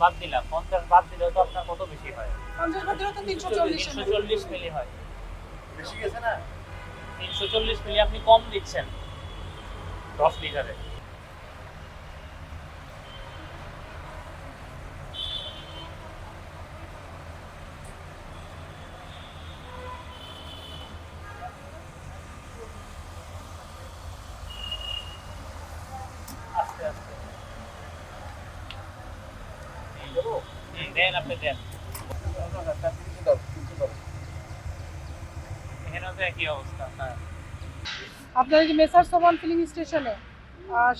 বাদ দিলাম পঞ্চাশ বাদ দিলেও তো আপনার কত বেশি হয়? পঞ্চাশ বাদ দিলেও তো তিনশো চল্লিশ তিনশো চল্লিশ মিলি হয়। বেশি গেছে না? তিনশো চল্লিশ মিলি আপনি কম দিচ্ছেন। দশ লিটারে। আপনার যে মেসার সোমান ফিলিং স্টেশনে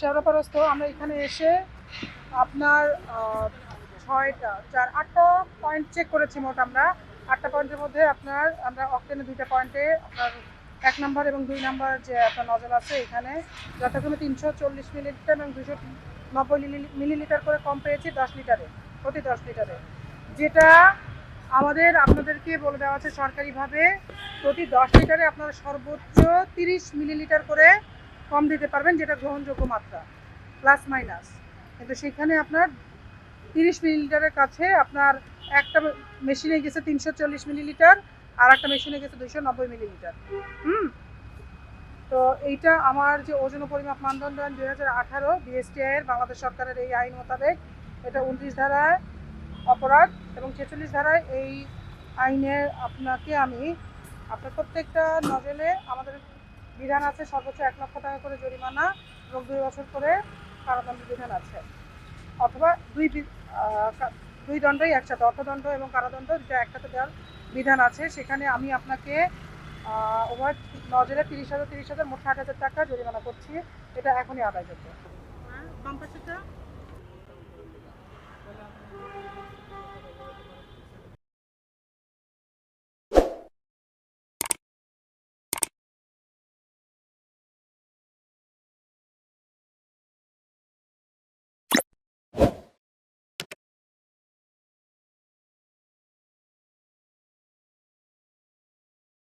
শেওড়াপারস্ত, আমরা এখানে এসে আপনার ছয়টা, চার, আটটা পয়েন্ট চেক করেছি মোট আমরা। আটটা পয়েন্টের মধ্যে আপনার, আমরা অক্টেনে দুইটা পয়েন্টে আপনার এক নম্বর এবং দুই নম্বর যে আপনার নজল আছে এখানে, যথাক্রমে তিনশো চল্লিশ মিলিলিটার এবং দুশো নব্বই মিলিলিটার করে কম পেয়েছি দশ লিটারে। প্রতি দশ লিটারে যেটা আমাদের আপনাদেরকে বলে দেওয়া আছে সরকারিভাবে, প্রতি দশ লিটারে আপনারা সর্বোচ্চ তিরিশ মিলিলিটার করে কম দিতে পারবেন, যেটা গ্রহণযোগ্য মাত্রা প্লাস মাইনাস কিন্তু সেখানে আপনার তিরিশ মিলিলিটারের কাছে আপনার একটা মেশিনে গেছে তিনশো চল্লিশ মিলিলিটার, আর একটা মেশিনে গেছে দুইশো নব্বই মিলিলিটার। হুম? তো এইটা আমার যে ওজন পরিমাপ মানদণ্ড আইন দুই হাজার আঠারো বিএসটিআই এর, বাংলাদেশ সরকারের এই আইন মোতাবেক এটা উনত্রিশ ধারায় অপরাধ এবং ছেচল্লিশ ধারায় এই আইনে আপনাকে আমি, আপনার প্রত্যেকটা নজেলে আমাদের বিধান আছে, সর্বোচ্চ এক লক্ষ টাকা করে জরিমানা এবং দুই বছর করে কারাদণ্ড বিধান আছে। অথবা দুই দুই দণ্ডই একসাথে, অর্থদণ্ড এবং কারাদণ্ড দুটা একসাথে দেওয়ার বিধান আছে। সেখানে আমি আপনাকে ওভার নজরে তিরিশ হাজার তিরিশ হাজার, মোট ষাট হাজার টাকা জরিমানা করছি। এটা এখনই আদায়যোগ্য। বাম পাশেটা